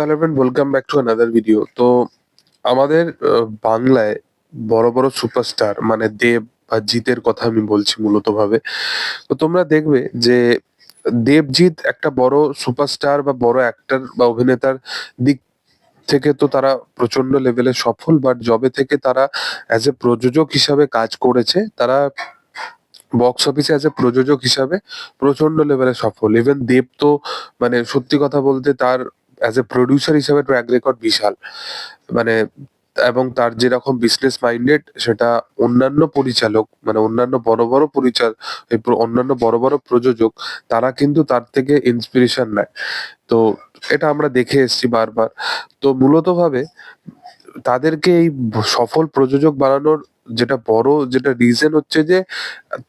Hello friend welcome back to another video তো আমাদের বাংলায় বড় বড় সুপারস্টার মানে দেব বা জিতের কথা আমি বলছি মূলত ভাবে তো তোমরা দেখবে যে দেবজিৎ একটা বড় সুপারস্টার বা বড় অ্যাক্টর বা অভিনেতার দিক থেকে তো তারা প্রচণ্ড লেভেলে সফল বাট জবে থেকে তারা অ্যাজ এ প্রযোজক হিসাবে কাজ করেছে। তারা বক্স অফিসে অ্যাজ এ প্রযোজক হিসাবে প্রচণ্ড লেভেলে সফল। ইভেন দেব তো মানে সত্যি কথা বলতে তার অ্যাজ এ প্রডিউসার হিসাবে ট্র্যাক রেকর্ড বিশাল। মানে এবং তার যেরকম বিজনেস মাইন্ডেড সেটা অন্যান্য পরিচালক মানে অন্যান্য বড় বড় পরিচালক অন্যান্য বড় বড় প্রযোজক, তারা কিন্তু তার থেকে ইন্সপিরেশন নেয়। তো এটা আমরা দেখে এসেছি বারবার। তো মূলত ভাবে তাদেরকে এই সফল প্রযোজক বানানোর যেটা বড়, যেটা রিজন হচ্ছে যে,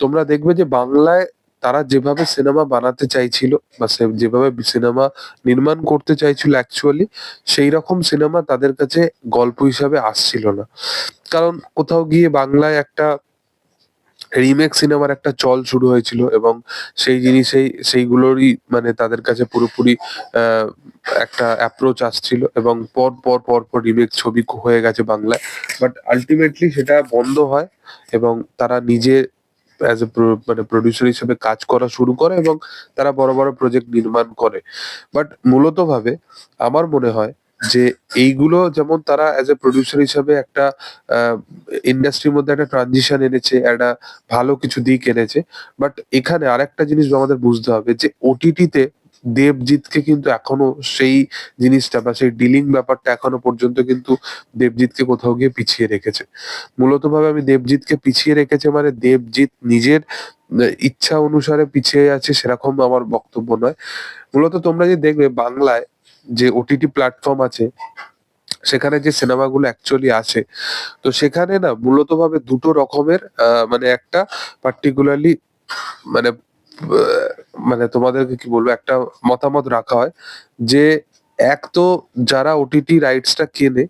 তোমরা দেখবে যে বাংলায় তারা যেভাবে সিনেমা বানাতে চাইছিল বা যেভাবে সিনেমা নির্মাণ করতে চাইছিল অ্যাকচুয়ালি সেই রকম সিনেমা তাদের কাছে গল্প হিসাবে আসছিল না। কারণ কোথাও গিয়ে বাংলায় একটা রিমেক সিনেমার একটা চল শুরু হয়েছিল এবং সেই জিনিসেই, সেইগুলোরই মানে তাদের কাছে পুরোপুরি একটা অ্যাপ্রোচ আসছিল এবং পর পর পর পর রিমেক ছবি হয়ে গেছে বাংলায়। বাট আলটিমেটলি সেটা বন্ধ হয় এবং তারা নিজে অ্যাজ এ মানে প্রডিউসার হিসেবে কাজ করা শুরু করে এবং তারা বড় বড় প্রজেক্ট নির্মাণ করে। বাট মূলত ভাবে আমার মনে হয় যে এইগুলো যেমন তারা অ্যাজ এ প্রডিউসার হিসাবে একটা ইন্ডাস্ট্রির মধ্যে একটা ট্রানজিশন এনেছে, একটা ভালো কিছু দিক এনেছে বাট এখানে আরেকটা জিনিস আমাদের বুঝতে হবে যে ওটিটিতে দেবজিৎকে কিন্তু এখনও সেই জিনিসটা বা সেই ডিলিং ব্যাপারটা এখনও পর্যন্ত কিন্তু দেবজিৎকে কোথাও গিয়ে পিছিয়ে রেখেছে। মূলত ভাবে আমি দেবজিৎকে পিছিয়ে রেখেছে মানে দেবজিৎ নিজের ইচ্ছা অনুসারে পিছিয়ে আছে সেরকম আমার বক্তব্য নয়। মূলত তোমরা যে দেখবে বাংলায় যে ওটিটি প্ল্যাটফর্ম আছে, সেখানে যে সিনেমাগুলো অ্যাকচুয়ালি আসে তো সেখানে না মূলত ভাবে দুটো রকমের মানে একটা পার্টিকুলারলি মানে মানে তোমাদেরকে কি বলব, একটা মতামত রাখা হয় যে এক তো যারা ওটিটি রাইটসটা কেনে,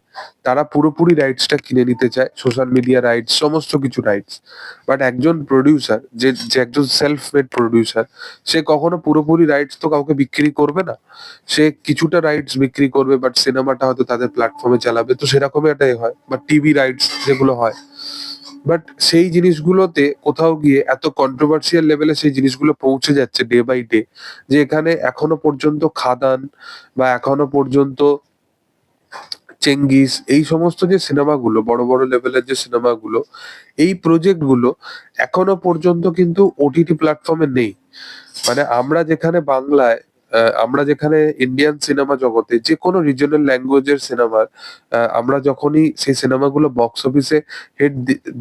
তারা পুরোপুরি রাইটসটা কিনে নিতে চায় সোশ্যাল মিডিয়া রাইটস সমস্ত কিছু রাইটস বাট একজন প্রডিউসার যে যে একজন সেলফ মেড প্রডিউসার সে কখনো পুরোপুরি রাইটস তো কাউকে বিক্রি করবে না। সে কিছুটা রাইটস বিক্রি করবে বাট সিনেমাটা হয়তো তাদের প্ল্যাটফর্মে চালাবে। তো সেরকমই এটাই হয়, বা টিভি রাইটস যেগুলো হয়। বাট সেই জিনিসগুলোতে কোথাও গিয়ে এত কন্ট্রোভার্সিয়াল লেভেলে সেই জিনিসগুলো পৌঁছে যাচ্ছে ডে বাই ডে যে এখানে এখনও পর্যন্ত খাদান বা এখনও পর্যন্ত চেঙ্গিস এই সমস্ত যে সিনেমাগুলো, বড় বড় লেভেলের যে সিনেমাগুলো, এই প্রজেক্টগুলো এখনও পর্যন্ত কিন্তু ওটিটি প্ল্যাটফর্মে নেই। মানে আমরা যেখানে বাংলায় আমরা যেখানে ইন্ডিয়ান সিনেমা জগতে যে কোনো রিজনাল ল্যাঙ্গুয়েজের সিনেমার আমরা যখনই সেই সিনেমাগুলো বক্স অফিসে হেড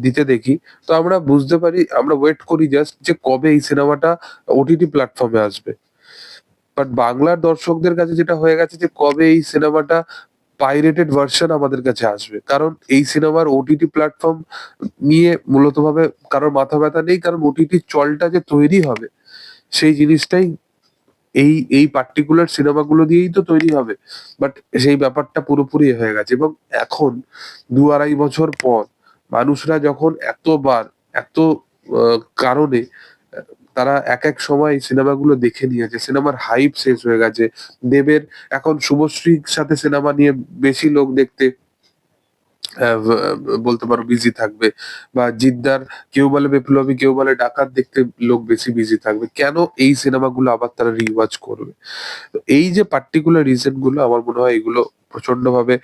দিতে দেখি, তো আমরা বুঝতে পারি, আমরা ওয়েট করি জাস্ট যে কবে এই সিনেমাটা ওটিটি প্ল্যাটফর্মে আসবে। বাট বাংলার দর্শকদের কাছে যেটা হয়ে গেছে যে কবে এই সিনেমাটা পাইরেটেড ভার্সন আমাদের কাছে আসবে। কারণ এই সিনেমার ওটিটি প্ল্যাটফর্ম নিয়ে মূলত ভাবে কারোর মাথা ব্যথা নেই, কারণ ওটিটি চলটা যে তৈরি হবে, সেই জিনিসটাই এই এই পার্টিকুলার সিনেমাগুলো দিয়েই তো তৈরি হবে। বাট সেই ব্যাপারটা পুরোপুরি হয়ে গেছে। এবং এখন, দু আড়াই বছর পর, মানুষরা যখন এতবার, এত কারণে, তারা এক এক সময় সিনেমাগুলো দেখে নিয়েছে। সিনেমার হাইপ শেষ হয়ে গেছে। দেবের, এখন শুভশ্রীর সাথে সিনেমা নিয়ে বেশি লোক দেখতে বলতে পারো বিজি থাকবে বা জিদ্দার কেউ বলে বিপ্লবী, কেউ বলে ডাকাত দেখতে লোক বেশি বিজি থাকবে। কেন এই সিনেমাগুলো আবার তারা রিওয়াজ করবে? তো এই যে পার্টিকুলার রিজনগুলো আমার মনে হয় এগুলো প্রচণ্ড ভাবে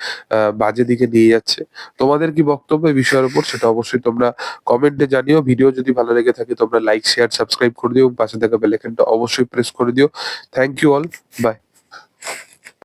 বাজে দিকে নিয়ে যাচ্ছে। তোমাদের কি বক্তব্য বিষয়ের উপর? সেটা অবশ্যই তোমরা কমেন্টে জানিও। ভিডিও যদি ভালো লেগে থাকে তোমরা লাইক শেয়ার সাবস্ক্রাইব করে দিও পাশে থাকা বেল আইকনটা অবশ্যই প্রেস করে দিও। Thank you all by